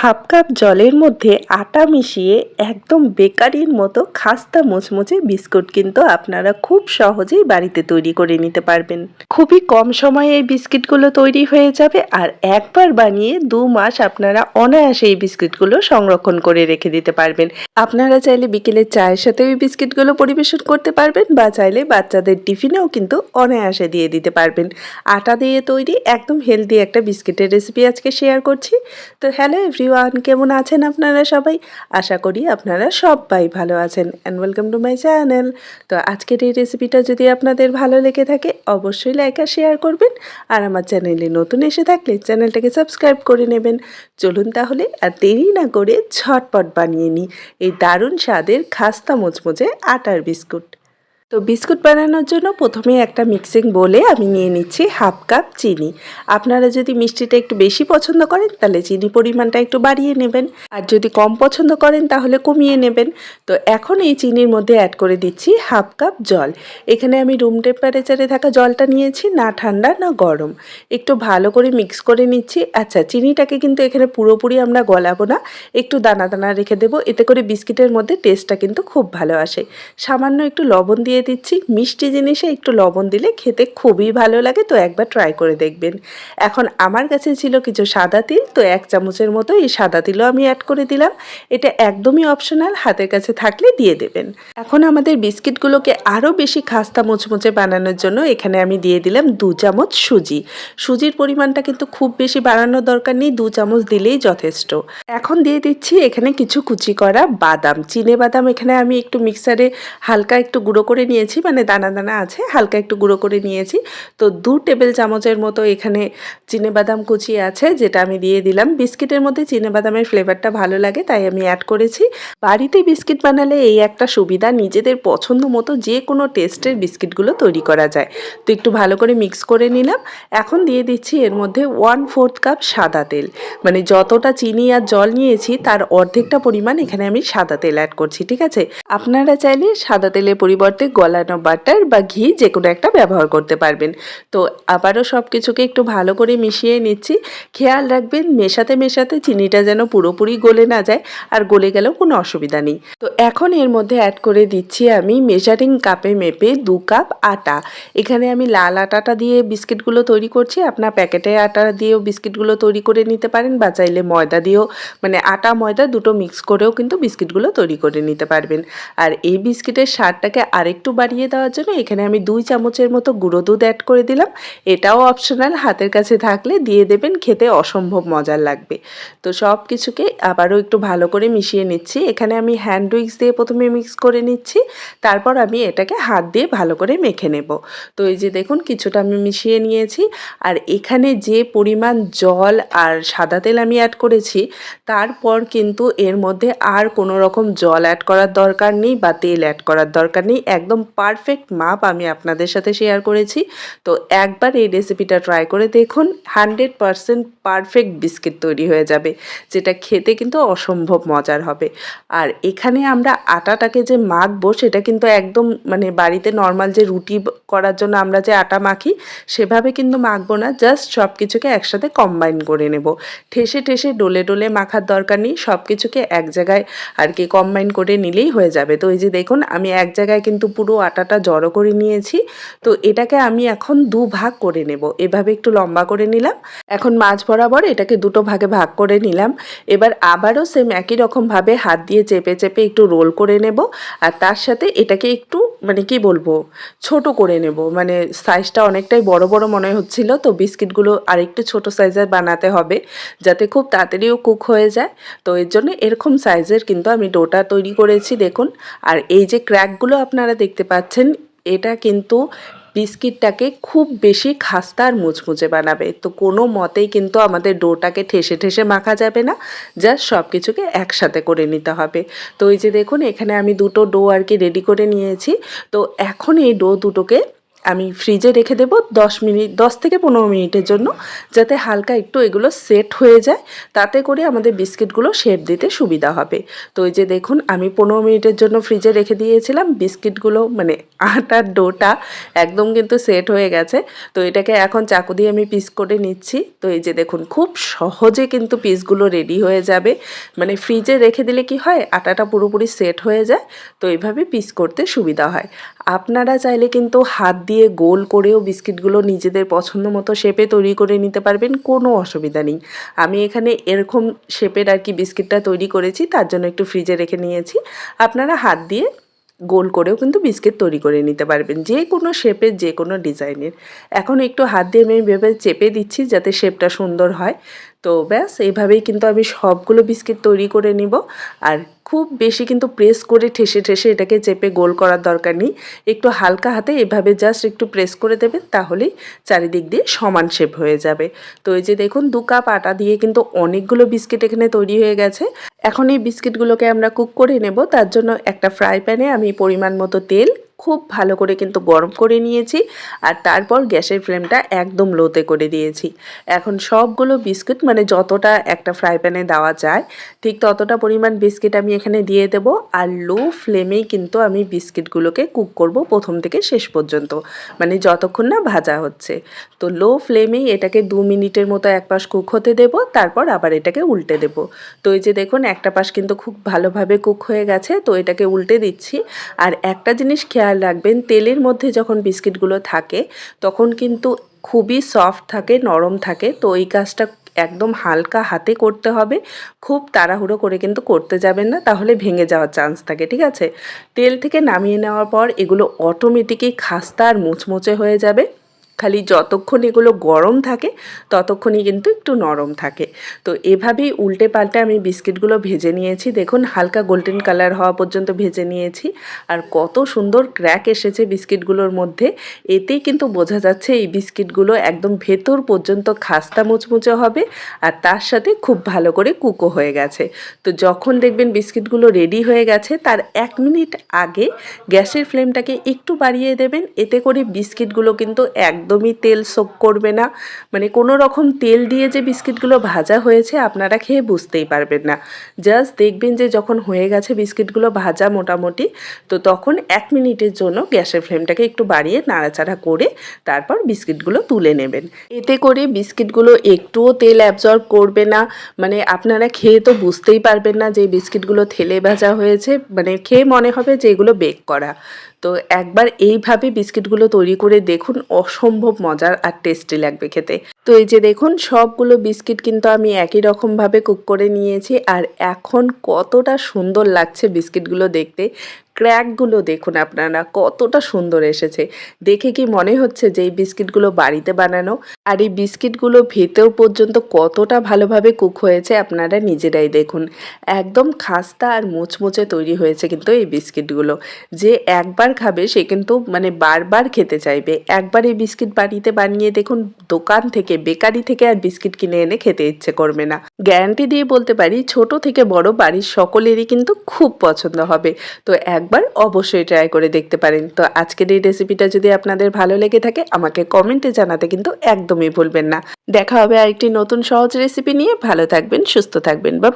Half cup জলের মধ্যে আটা মিশিয়ে একদম বেকারির মতো খাস্তা মুচমুচে বিস্কুট কিন্তু আপনারা খুব সহজেই বাড়িতে তৈরি করে নিতে পারবেন। খুবই কম সময়ে এই বিস্কিটগুলো তৈরি হয়ে যাবে আর একবার বানিয়ে দু মাস আপনারা অনায়াসে এই বিস্কিটগুলো সংরক্ষণ করে রেখে দিতে পারবেন। আপনারা চাইলে বিকেলের চায়ের সাথে ওই বিস্কিটগুলো পরিবেশন করতে পারবেন বা চাইলে বাচ্চাদের টিফিনেও কিন্তু অনায়াসে দিয়ে দিতে পারবেন। আটা দিয়ে তৈরি একদম হেলদি একটা বিস্কিটের রেসিপি আজকে শেয়ার করছি। তো হ্যালো এভরিওয়ান কেমন আছেন আপনারা সবাই? আশা করি আপনারা সবাই ভালো আছেন and welcome to my channel তো আজকের এই রেসিপিটা যদি আপনাদের ভালো লেগে থাকে, অবশ্যই লাইক আর শেয়ার করবেন। আর আমার চ্যানেলে নতুন এসে থাকলে চ্যানেলটাকে সাবস্ক্রাইব করে নেবেন। চলুন তাহলে আর দেরি না করে ঝটপট বানিয়ে নিই। এই দারুণ স্বাদের খাস্তা মুচমুচে আটার বিস্কুট। তো বিস্কুট বানানোর জন্য প্রথমে একটা মিক্সিং বলে আমি নিয়ে নিচ্ছি হাফ কাপ চিনি। আপনারা যদি মিষ্টিটা একটু বেশি পছন্দ করেন, তাহলে চিনি পরিমাণটা একটু বাড়িয়ে নেবেন। আর যদি কম পছন্দ করেন, তাহলে কমিয়ে নেবেন। তো এখন এই চিনির মধ্যে অ্যাড করে দিচ্ছি হাফ কাপ জল। এখানে আমি রুম টেম্পারেচারে থাকা জলটা নিয়েছি, না ঠান্ডা, না গরম। একটু ভালো করে মিক্স করে নিচ্ছি। আচ্ছা চিনিটাকে কিন্তু এখানে পুরোপুরি আমরা গলাবো না। একটু দানা দানা রেখে দেবো। এতে করে বিস্কিটের মধ্যে টেস্টটা কিন্তু খুব ভালো আসে। সামান্য একটু লবণ দিয়ে দিচ্ছি। মিষ্টি জিনিসে একটু লবণ দিলে খেতে খুবই ভালো লাগে, তো একবার ট্রাই করে দেখবেন। এখন আমার কাছে ছিল কিছু সাদা তিল, তো এক চামচের মতো এই সাদা তিলও আমি অ্যাড করে দিলাম। এটা একদমই অপশনাল হাতের কাছে থাকলে দিয়ে দেবেন। এখন আমাদের বিস্কিটগুলোকে আরও বেশি খাস্তা মুচমুচে বানানোর জন্য এখানে আমি দিয়ে দিলাম দু চামচ সুজি। সুজির পরিমাণটা কিন্তু খুব বেশি বাড়ানোর দরকার নেই, দু চামচ দিলেই যথেষ্ট। এখন দিয়ে দিচ্ছি এখানে কিছু কুচি করা বাদাম। চিনে বাদাম এখানে আমি একটু মিক্সারে হালকা একটু গুঁড়ো করে নিয়েছি মানে দানা দানা আছে, হালকা একটু গুঁড়ো করে নিয়েছি। তো দু টেবিল চামচের মতো এখানে বাদাম কুচি আছে, যেটা আমি দিয়ে দিলাম। বিস্কিটের মধ্যে বাদামের ফ্লেভারটা ভালো লাগে, তাই আমি অ্যাড করেছি। বাড়িতে বিস্কিট বানালে এই একটা সুবিধা, নিজেদের পছন্দ মতো যে কোনো টেস্টের বিস্কিটগুলো তৈরি করা যায়। তো একটু ভালো করে মিক্স করে নিলাম। এখন দিয়ে দিচ্ছি এর মধ্যে ওয়ান ফোর্থ কাপ সাদা তেল। মানে যতটা চিনি আর জল নিয়েছি, তার অর্ধেকটা পরিমাণ এখানে আমি সাদা তেল অ্যাড করছি, ঠিক আছে? আপনারা চাইলে সাদা তেলের পরিবর্তে গলানো বাটার বা ঘি যে কোনো একটা ব্যবহার করতে পারবেন। তো আবারও সব কিছুকে একটু ভালো করে মিশিয়ে নিচ্ছি। খেয়াল রাখবেন মেশাতে মেশাতে চিনিটা যেন পুরোপুরি গলে না যায় আর গলে গেলেও কোনো অসুবিধা নেই। তো এখন এর মধ্যে অ্যাড করে দিচ্ছি আমি মেজারিং কাপে মেপে দু কাপ আটা। এখানে আমি লাল আটাটা দিয়ে বিস্কিটগুলো তৈরি করছি। আপনার প্যাকেটে আটা দিয়েও বিস্কিটগুলো তৈরি করে নিতে পারেন বা চাইলে ময়দা দিয়েও মানে আটা, ময়দা দুটো মিক্স করেও কিন্তু বিস্কিটগুলো তৈরি করে নিতে পারবেন। আর এই বিস্কিটের স্বাদটাকে আরেকটু বাড়িয়ে দেওয়ার জন্য এখানে আমি দুই চামচের মতো গুঁড়ো দুধ অ্যাড করে দিলাম। এটাও অপশনাল হাতের কাছে থাকলে দিয়ে দেবেন, খেতে অসম্ভব মজার লাগবে। তো সব কিছুকে আবারও একটু ভালো করে মিশিয়ে নিচ্ছি। এখানে আমি হ্যান্ড উইক্স দিয়ে প্রথমে মিক্স করে নিচ্ছি। তারপর আমি এটাকে হাত দিয়ে ভালো করে মেখে নেব। তো এই যে দেখুন, কিছুটা আমি মিশিয়ে নিয়েছি। আর এখানে যে পরিমাণ জল আর সাদা তেল আমি অ্যাড করেছি, তারপর কিন্তু এর মধ্যে আর কোনো রকম জল অ্যাড করার দরকার নেই বা তেল অ্যাড করার দরকার নেই। একদম পারফেক্ট মাপ আমি আপনাদের সাথে শেয়ার করেছি। তো একবার এই রেসিপিটা ট্রাই করে দেখুন হান্ড্রেড পারসেন্ট পারফেক্ট বিস্কিট তৈরি হয়ে যাবে, যেটা খেতে কিন্তু অসম্ভব মজার হবে। আর এখানে আমরা আটাটাকে যে মাখবো, সেটা কিন্তু একদম মানে বাড়িতে নর্মাল যে রুটি করার জন্য আমরা যে আটা মাখি, সেভাবে কিন্তু মাখবো না জাস্ট সব কিছুকে একসাথে কম্বাইন করে নেব। ঠেসে ঠেসে ডোলে ডোলে মাখার দরকার নেই সব কিছুকে এক জায়গায় আর কি কম্বাইন করে নিলেই হয়ে যাবে। তো এই যে দেখুন, আমি এক জায়গায় কিন্তু পুরো আটাটা জড়ো করে নিয়েছি। তো এটাকে আমি এখন দু ভাগ করে নেব। এভাবে একটু লম্বা করে নিলাম। এখন মাছ বরাবর এটাকে দুটো ভাগে ভাগ করে নিলাম। এবার আবারও সেম একই রকমভাবে হাত দিয়ে চেপে চেপে একটু রোল করে নেব। আর তার সাথে এটাকে একটু মানে কি বলব, ছোট করে নেব। মানে সাইজটা অনেকটাই বড় বড় মনে হচ্ছিল। তো বিস্কিটগুলো আরেকটু ছোট সাইজের বানাতে হবে যাতে খুব তাড়াতাড়িও কুক হয়ে যায়। তো এর জন্য এরকম সাইজের কিন্তু আমি ডোটা তৈরি করেছি, দেখুন। আর এই যে ক্র্যাকগুলো আপনারা দেখতে পাচ্ছেন, এটা কিন্তু বিস্কিটটাকে খুব বেশি খাস্তা আর মুচমুচে বানাবে। তো কোনো মতেই কিন্তু আমাদের ডোটাকে ঠেসে ঠেসে মাখা যাবে না, জাস্ট সব কিছুকে একসাথে করে নিতে হবে। তো এই যে দেখুন, এখানে আমি দুটো ডো আর কি রেডি করে নিয়েছি। তো এখন এই ডো দুটোকে আমি ফ্রিজে রেখে দেবো দশ মিনিট, দশ থেকে পনেরো মিনিটের জন্য, যাতে হালকা একটু এগুলো সেট হয়ে যায়। তাতে করে আমাদের বিস্কিটগুলো শেপ দিতে সুবিধা হবে। তো এই যে দেখুন, আমি পনেরো মিনিটের জন্য ফ্রিজে রেখে দিয়েছিলাম। বিস্কিটগুলো মানে আটার ডোটা একদম কিন্তু সেট হয়ে গেছে। তো এটাকে এখন চাকু দিয়ে আমি পিস করে নিচ্ছি। তো এই যে দেখুন, খুব সহজে কিন্তু পিসগুলো রেডি হয়ে যাবে। মানে ফ্রিজে রেখে দিলে কি হয়, আটাটা পুরোপুরি সেট হয়ে যায়। তো এইভাবে পিস করতে সুবিধা হয়। আপনারা চাইলে কিন্তু হাত দিয়ে গোল করেও বিস্কিটগুলো নিজেদের পছন্দ মতো শেপে তৈরি করে নিতে পারবেন, কোনো অসুবিধা নেই। আমি এখানে এরকম শেপের আর কি বিস্কিটটা তৈরি করেছি, তার জন্য একটু ফ্রিজে রেখে নিয়েছি। আপনারা হাত দিয়ে গোল করেও কিন্তু বিস্কিট তৈরি করে নিতে পারবেন, যে কোনো শেপের, যে কোনো ডিজাইনের। এখন একটু হাত দিয়ে আমি ভেবে চেপে দিচ্ছি যাতে শেপটা সুন্দর হয়। তো ব্যাস এইভাবেই কিন্তু আমি সবগুলো বিস্কিট তৈরি করে নিব। আর খুব বেশি কিন্তু প্রেস করে ঠেসে ঠেসে এটাকে চেপে গোল করার দরকার নেই। একটু হালকা হাতে এভাবে জাস্ট একটু প্রেস করে দেবেন, তাহলেই চারিদিক দিয়ে সমান শেপ হয়ে যাবে। তো এই যে দেখুন, দু কাপ আটা দিয়ে কিন্তু অনেকগুলো বিস্কিট এখানে তৈরি হয়ে গেছে। এখন এই বিস্কিটগুলোকে আমরা কুক করে নেব। তার জন্য একটা ফ্রাই প্যানে আমি পরিমাণ মতো তেল খুব ভালো করে কিন্তু গরম করে নিয়েছি আর তারপর গ্যাসের ফ্লেমটা একদম লোতে করে দিয়েছি। এখন সবগুলো বিস্কিট মানে যতটা একটা ফ্রাই প্যানে দেওয়া যায়, ঠিক ততটা পরিমাণ বিস্কিট আমি এখানে দিয়ে দেব আর লো ফ্লেমেই কিন্তু আমি বিস্কিটগুলোকে কুক করব প্রথম থেকে শেষ পর্যন্ত মানে যতক্ষণ না ভাজা হচ্ছে। তো লো ফ্লেমেই এটাকে দু মিনিটের মতো এক পাশ কুক হতে দেব, তারপর আবার এটাকে উল্টে দেব। তো এই যে দেখুন, একটা পাশ কিন্তু খুব ভালোভাবে কুক হয়ে গেছে, তো এটাকে উল্টে দিচ্ছি। আর একটা জিনিস খেয়াল খেয়াল রাখবেন, তেলের মধ্যে যখন বিস্কিটগুলো থাকে, তখন কিন্তু খুবই সফট থাকে, নরম থাকে। তো এই কাজটা একদম হালকা হাতে করতে হবে। খুব তাড়াহুড়ো করে কিন্তু করতে যাবেন না, তাহলে ভেঙে যাওয়ার চান্স থাকে, ঠিক আছে? তেল থেকে নামিয়ে নেওয়ার পর এগুলো অটোমেটিকই খাস্তা আর মুচমুচে হয়ে যাবে। খালি যতক্ষণ এগুলো গরম থাকে, ততক্ষণই কিন্তু একটু নরম থাকে। তো এভাবেই উল্টে পাল্টে আমি বিস্কিটগুলো ভেজে নিয়েছি। দেখুন, হালকা গোল্ডেন কালার হওয়া পর্যন্ত ভেজে নিয়েছি। আর কত সুন্দর ক্র্যাক এসেছে বিস্কিটগুলোর মধ্যে। এতেই কিন্তু বোঝা যাচ্ছে এই বিস্কিটগুলো একদম ভেতর পর্যন্ত খাস্তা মুচমুচে হবে আর তার সাথে খুব ভালো করে কুকো হয়ে গেছে। তো যখন দেখবেন বিস্কিটগুলো রেডি হয়ে গেছে, তার এক মিনিট আগে গ্যাসের ফ্লেমটাকে একটু বাড়িয়ে দেবেন। এতে করে বিস্কিটগুলো কিন্তু একদম একদমই তেল সোক করবে না। মানে কোনো রকম তেল দিয়ে যে বিস্কিটগুলো ভাজা হয়েছে, আপনারা খেয়ে বুঝতেই পারবেন না। জাস্ট দেখবেন যে যখন হয়ে গেছে বিস্কিটগুলো ভাজা মোটামুটি, তো তখন এক মিনিটের জন্য গ্যাসের ফ্লেমটাকে একটু বাড়িয়ে নাড়াচাড়া করে তারপর বিস্কিটগুলো তুলে নেবেন। এতে করে বিস্কিটগুলো একটুও তেল অ্যাবজর্ব করবে না। মানে আপনারা খেয়ে তো বুঝতেই পারবেন না যে বিস্কিটগুলো থেলে ভাজা হয়েছে। মানে খেয়ে মনে হবে যে এগুলো বেক করা। তো একবার এইভাবে বিস্কিটগুলো তৈরি করে দেখুন, অসম্ভব মজার আর টেস্টি লাগবে খেতে। তো এই যে দেখুন, সবগুলো বিস্কিট কিন্তু আমি একই রকমভাবে কুক করে নিয়েছি আর এখন কতটা সুন্দর লাগছে বিস্কিটগুলো দেখতে। ক্র্যাকগুলো দেখুন আপনারা, কতটা সুন্দর এসেছে। দেখে কি মনে হচ্ছে যে এই বিস্কিটগুলো বাড়িতে বানানো? আর এই বিস্কিটগুলো ভেতর পর্যন্ত কতটা ভালোভাবে কুক হয়েছে আপনারা নিজেরাই দেখুন। একদম খাস্তা আর মুচমুচে তৈরি হয়েছে কিন্তু এই বিস্কিটগুলো। যে একবার খাবে সে কিন্তু মানে বারবার খেতে চাইবে। একবার এই বিস্কিট বাড়িতে বানিয়ে দেখুন, দোকান থেকে, বেকারি থেকে আর বিস্কিট কিনে এনে খেতে ইচ্ছে করবে না। গ্যারান্টি দিয়ে বলতে পারি, ছোট থেকে বড় বাড়ির সকলেরই কিন্তু খুব পছন্দ হবে। তো এক একবার অবশ্যই ট্রাই করে দেখতে পারেন। তো আজকের এই রেসিপিটা যদি আপনাদের ভালো লেগে থাকে, আমাকে কমেন্টে জানাতে কিন্তু একদমই ভুলবেন না। দেখা হবে আরেকটি নতুন সহজ রেসিপি নিয়ে। ভালো থাকবেন, সুস্থ থাকবেন। বা